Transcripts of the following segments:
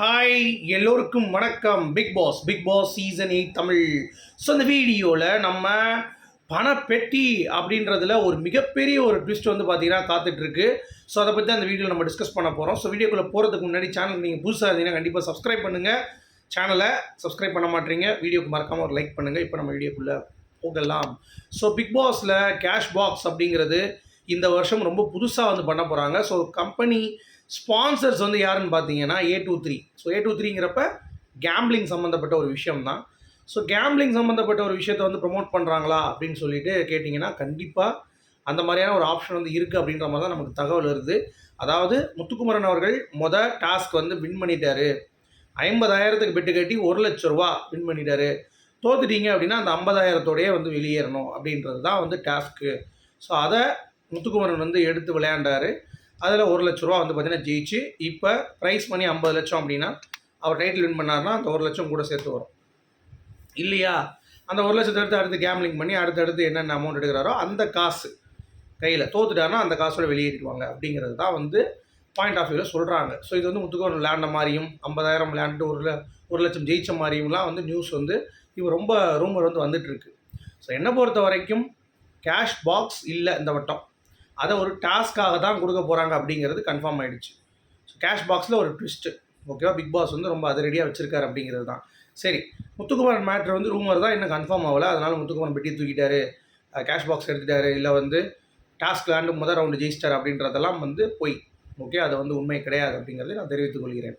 Hi எல்லோருக்கும் வணக்கம். Big boss big boss season eight Tamil. So இந்த வீடியோவில் நம்ம பணப்பெட்டி அப்படின்றதுல ஒரு மிகப்பெரிய ஒரு ட்விஸ்ட் வந்து பார்த்தீங்கன்னா காத்துட்ருக்கு. ஸோ அதை பற்றி அந்த வீடியோவில் நம்ம டிஸ்கஸ் பண்ண போகிறோம் ஸோ வீடியோக்குள்ளே போகிறதுக்கு முன்னாடி சேனல் நீங்கள் புதுசாக இருந்தீங்கன்னா கண்டிப்பாக சப்ஸ்கிரைப் பண்ணுங்கள் சேனலை சப்ஸ்கிரைப் பண்ண மாட்டீங்க. வீடியோக்கு மறக்காமல் ஒரு லைக் பண்ணுங்கள் இப்போ நம்ம வீடியோக்குள்ளே போகலாம். ஸோ பிக் பாஸில் கேஷ் பாக்ஸ் அப்படிங்கிறது இந்த வருஷம் ரொம்ப புதுசாக வந்து பண்ண போகிறாங்க ஸோ கம்பெனி ஸ்பான்சர்ஸ் வந்து யாருன்னு பார்த்தீங்கன்னா A two three so A two த்ரீங்கிறப்ப gambling சம்மந்தப்பட்ட ஒரு விஷயம் தான் ஸோ கேம்பிளிங் சம்மந்தப்பட்ட ஒரு விஷயத்தை வந்து ப்ரொமோட் பண்ணுறாங்களா அப்படின்னு சொல்லிட்டு கேட்டிங்கன்னா கண்டிப்பாக அந்த மாதிரியான ஒரு ஆப்ஷன் வந்து இருக்குது அப்படின்ற மாதிரி தான் நமக்கு தகவல் வருது. அதாவது முத்துக்குமரன் அவர்கள் மொதல் டாஸ்க் வந்து வின் பண்ணிட்டாரு. ஐம்பதாயிரத்துக்கு பெட்டு கட்டி ஒரு லட்ச ரூபா வின் பண்ணிட்டாரு. தோத்துட்டீங்க அப்படின்னா அந்த ஐம்பதாயிரத்தோடயே வந்து வெளியேறணும் அப்படின்றது தான் வந்து டாஸ்க்கு ஸோ அதை முத்துக்குமரன் வந்து எடுத்து விளையாண்டார். அதில் ஒரு லட்ச ரூபா வந்து பார்த்தீங்கன்னா ஜெயிச்சு இப்போ ப்ரைஸ் மணி ஐம்பது லட்சம் அப்படின்னா அவர் டைட்டில் வின் பண்ணார்னா அந்த ஒரு லட்சம் கூட சேர்த்து வரும். இல்லையா? அந்த ஒரு லட்சத்தை எடுத்து அடுத்து கேம்லிங் பண்ணி அடுத்தடுத்து என்னென்ன அமௌண்ட் எடுக்கிறாரோ அந்த காசு கையில் தோத்துட்டாருன்னா அந்த காசோட வெளியேறிடுவாங்க அப்படிங்கிறது தான் வந்து பாயிண்ட் ஆஃப் வியூவில் சொல்கிறாங்க ஸோ இது வந்து முத்துக்கோன் விளையாண்ட மாதிரியும் ஐம்பதாயிரம் லேண்டு ஒரு ஒரு லட்சம் ஜெயிச்ச மாதிரியும்லாம் வந்து நியூஸ் வந்து இப்போ ரொம்ப ரூமர் வந்து வந்துட்டுருக்கு ஸோ என்னை பொறுத்த வரைக்கும் கேஷ் பாக்ஸ் இல்லை இந்த வட்டம். அதை ஒரு டாஸ்க்காக தான் கொடுக்க போகிறாங்க அப்படிங்கிறது கன்ஃபார்ம் ஆகிடுச்சு ஸோ கேஷ் பாக்ஸில் ஒரு ட்விஸ்ட்டு ஓகேவா பிக் பாஸ் வந்து ரொம்ப அதிரடியாக வச்சிருக்காரு அப்படிங்கிறது தான். சரி முத்துக்குமாரன் மேட்ரு வந்து ரூமர் தான் இன்னும் கன்ஃபார்ம் ஆகலை. அதனால் முத்துக்குமாரன் பெட்டி தூக்கிட்டாரு. கேஷ் பாக்ஸ் எடுத்துட்டாரு. இல்லை வந்து டாஸ்க் விளாண்டு முதல் ரவுண்டு ஜெயிச்சிட்டார் அப்படின்றதெல்லாம் வந்து போய். ஓகே அது வந்து உண்மை கிடையாது அப்படிங்கிறத நான் தெரிவித்துக் கொள்கிறேன்.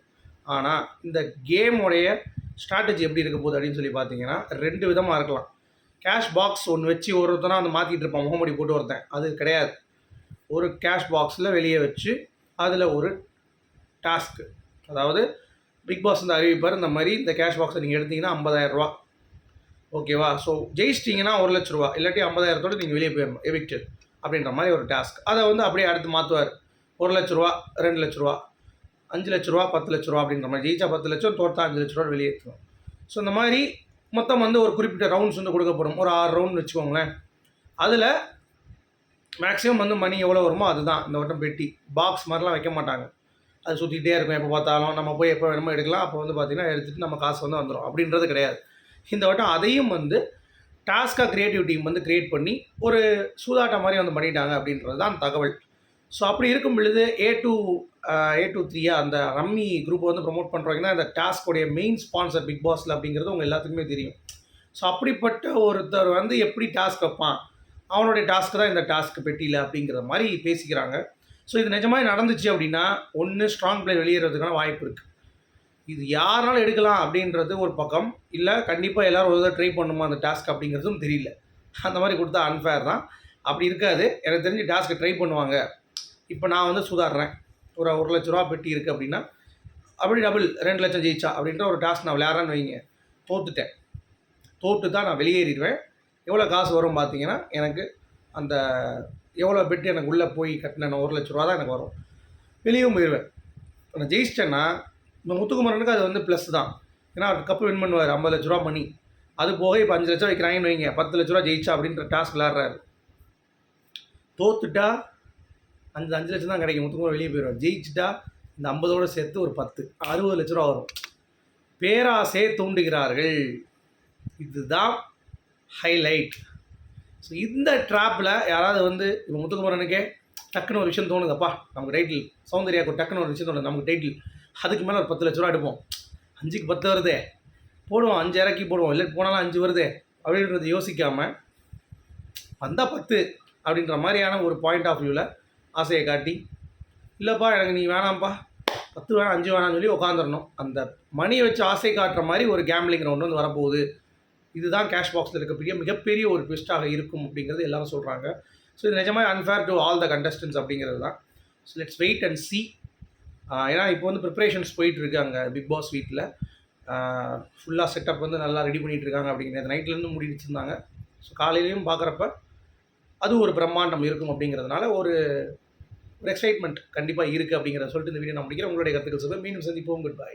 ஆனால் இந்த கேமோடைய ஸ்ட்ராட்டஜி எப்படி இருக்க போகுது அப்படின்னு சொல்லி பார்த்தீங்கன்னா ரெண்டு விதமாக இருக்கலாம். கேஷ் பாக்ஸ் ஒன்று வச்சு ஒருத்தனா வந்து மாற்றிட்டு இருப்பான். முகமூடி போட்டு ஒருத்தன். அது கிடையாது. ஒரு கேஷ் பாக்ஸில் வெளியே வச்சு அதில் ஒரு டாஸ்க்கு அதாவது பிக் பாஸ் இந்த அறிவிப்பார் இந்த மாதிரி இந்த கேஷ் பாக்ஸை நீங்கள் எடுத்தீங்கன்னா ஐம்பதாயிரரூவா ஓகேவா ஸோ ஜெயிச்சிட்டிங்கன்னா ஒரு லட்ச ரூபா. இல்லாட்டி ஐம்பதாயிரத்தோட நீங்கள் வெளியே போயிடணும் எவிக்டட் அப்படின்ற மாதிரி ஒரு டாஸ்க் அதை வந்து அப்படியே அடுத்து மாற்றுவார் ஒரு லட்ச ரூபா ரெண்டு லட்ச ரூபா அஞ்சு லட்ச ரூபா பத்து லட்ச ரூபா அப்படின்ற மாதிரி. ஜெயிச்சா பத்து லட்சம் தோட்டா அஞ்சு லட்ச ரூபா வெளியேற்றுவோம் ஸோ இந்த மாதிரி மொத்தம் வந்து ஒரு குறிப்பிட்ட ரவுண்ட்ஸ் வந்து கொடுக்கப்படும். ஒரு ஆறு ரவுண்ட் வச்சுக்கோங்களேன். அதில் மேக்ஸிமம் வந்து மணி எவ்வளோ வருமோ அதுதான். இந்த வட்டம் பெட்டி பாக்ஸ் மாதிரிலாம் வைக்க மாட்டாங்க. அது சுற்றிக்கிட்டே இருக்கும் எப்போ பார்த்தாலும். நம்ம போய் எப்போ வேணுமோ எடுக்கலாம். அப்போ வந்து பார்த்திங்கன்னா எடுத்துகிட்டு நம்ம காசு வந்து வந்துடும் அப்படின்றது கிடையாது. இந்த வட்டம் அதையும் வந்து டாஸ்காக கிரியேட்டிவ் டீம் வந்து க்ரியேட் பண்ணி ஒரு சூதாட்டம் மாதிரி வந்து பண்ணிட்டாங்க அப்படின்றது தான் தகவல். ஸோ அப்படி இருக்கும் பொழுது ஏ டூ ஏ டூ த்ரீயா அந்த ரம்மி குரூப் வந்து ப்ரொமோட் பண்ணுறாங்கன்னா அந்த டாஸ்கோடைய மெயின் ஸ்பான்சர் பிக் பாஸில் அப்படிங்கிறது உங்கள் எல்லாத்துக்குமே தெரியும். ஸோ அப்படிப்பட்ட ஒருத்தர் வந்து எப்படி டாஸ்க் வைப்பான்? அவனுடைய டாஸ்க் தான் இந்த டாஸ்க் பெட்டியில் அப்படிங்கிற மாதிரி பேசிக்கிறாங்க. ஸோ இது நிஜமாக நடந்துச்சு அப்படின்னா ஒன்று ஸ்ட்ராங் பிளேயர் வெளியேறதுக்கான வாய்ப்பு இருக்குது இது யாராலும் எடுக்கலாம் அப்படின்றது ஒரு பக்கம். இல்லை கண்டிப்பாக எல்லாரும் ஒரு ட்ரை பண்ணுமா அந்த டாஸ்க் அப்படிங்கிறதும் தெரியல. அந்த மாதிரி கொடுத்தா அன்ஃபேர் தான். அப்படி இருக்காது. எனக்கு தெரிஞ்சு டாஸ்க்கு ட்ரை பண்ணுவாங்க. இப்போ நான் வந்து சுதாடுறேன் ஒரு ஒரு லட்ச ரூபா பெட்டி இருக்குது அப்படின்னா அப்படி டபுள் ரெண்டு லட்சம் ஜெயிச்சா அப்படின்ற ஒரு டாஸ்க் நான் விளையாடுறேன்னு வைங்க. தோத்துட்டேன். தோற்று தான் நான் வெளியேறிடுவேன். எவ்வளோ காசு வரும் பார்த்தீங்கன்னா எனக்கு அந்த எவ்வளோ பெட்டு எனக்கு உள்ளே போய் கட்டின ஒரு லட்ச ரூபா தான் எனக்கு வரும். வெளியும் போயிடுவேன் நான் ஜெயிச்சிட்டேன்னா இந்த முத்துக்குமரனுக்கு அது வந்து ப்ளஸ் தான். ஏன்னா அவர் கப்பு வின் பண்ணுவார். ஐம்பது லட்ச ரூபா மணி அது போக இப்போ அஞ்சு லட்சம் வைக்கிறாங்கன்னு வைங்க. பத்து லட்ச ரூபா ஜெயிச்சா அப்படின்ற டாஸ்க் விளாட்றாரு தோத்துட்டா அஞ்சு அஞ்சு லட்சம் தான் கிடைக்கும். முத்துக்குமரன் வெளியே போயிடுவார் ஜெயிச்சிட்டா இந்த ஐம்பதோட சேர்த்து ஒரு பத்து. அறுபது லட்ச ரூபா வரும். பேராசையை தூண்டுகிறார்கள். இதுதான் ஹைலைட் ஸோ இந்த ட்ராப்பில் யாராவது வந்து இப்போ முத்துக்குமரனுக்கே டக்குன்னு ஒரு விஷயம் தோணுதப்பா நமக்கு டைட்டில் சௌந்தர்யாவுக்கு டக்குன்னு ஒரு விஷயம் தோணுது நமக்கு டைட்டில் அதுக்கு மேலே ஒரு பத்து லட்ச ரூபா எடுப்போம். அஞ்சுக்கு பத்து வருதே. போடுவோம் அஞ்சு இறக்கி போடுவோம். இல்லை போனாலும் அஞ்சு வருதே. அப்படின்றது யோசிக்காமல் வந்தால் பத்து அப்படின்ற மாதிரியான ஒரு பாயிண்ட் ஆஃப் வியூவில் ஆசையை காட்டி இல்லைப்பா எனக்கு நீ வேணாம்ப்பா. பத்து வேணாம் அஞ்சு வேணாம்னு சொல்லி உட்காந்துடணும் அந்த மணியை வச்சு ஆசை காட்டுற மாதிரி ஒரு கேம்லிங் ரவுண்ட் வந்து வரப்போகுது. இதுதான் கேஷ் பாக்ஸில் இருக்கக்கூடிய மிகப்பெரிய ஒரு ட்விஸ்ட்டாக இருக்கும் அப்படிங்கிறது எல்லாரும் சொல்கிறாங்க ஸோ இது நிஜமாக unfair to all the contestants அப்படிங்கிறது தான். So let's wait and see ஏன்னா இப்போ வந்து ப்ரிப்பரேஷன்ஸ் போயிட்டுருக்கு அங்கே பிக் பாஸ் வீட்டில் ஃபுல்லாக செட்டப் வந்து நல்லா ரெடி பண்ணிகிட்டு இருக்காங்க அப்படிங்கிறது நைட்லேருந்து மூடி வச்சுருந்தாங்க ஸோ காலையிலையும் பார்க்குறப்ப அது ஒரு பிரம்மாண்டம் இருக்கும் அப்படிங்கிறதுனால ஒரு ஒரு எக்ஸைட்மெண்ட் கண்டிப்பாக இருக்குது அப்படிங்கிறத சொல்லிட்டு இந்த வீடியோ நான் முடிக்கிறேன். உங்களுடைய கருத்துக்கள் சொல்ல மீண்டும் சந்திப்போம். Good bye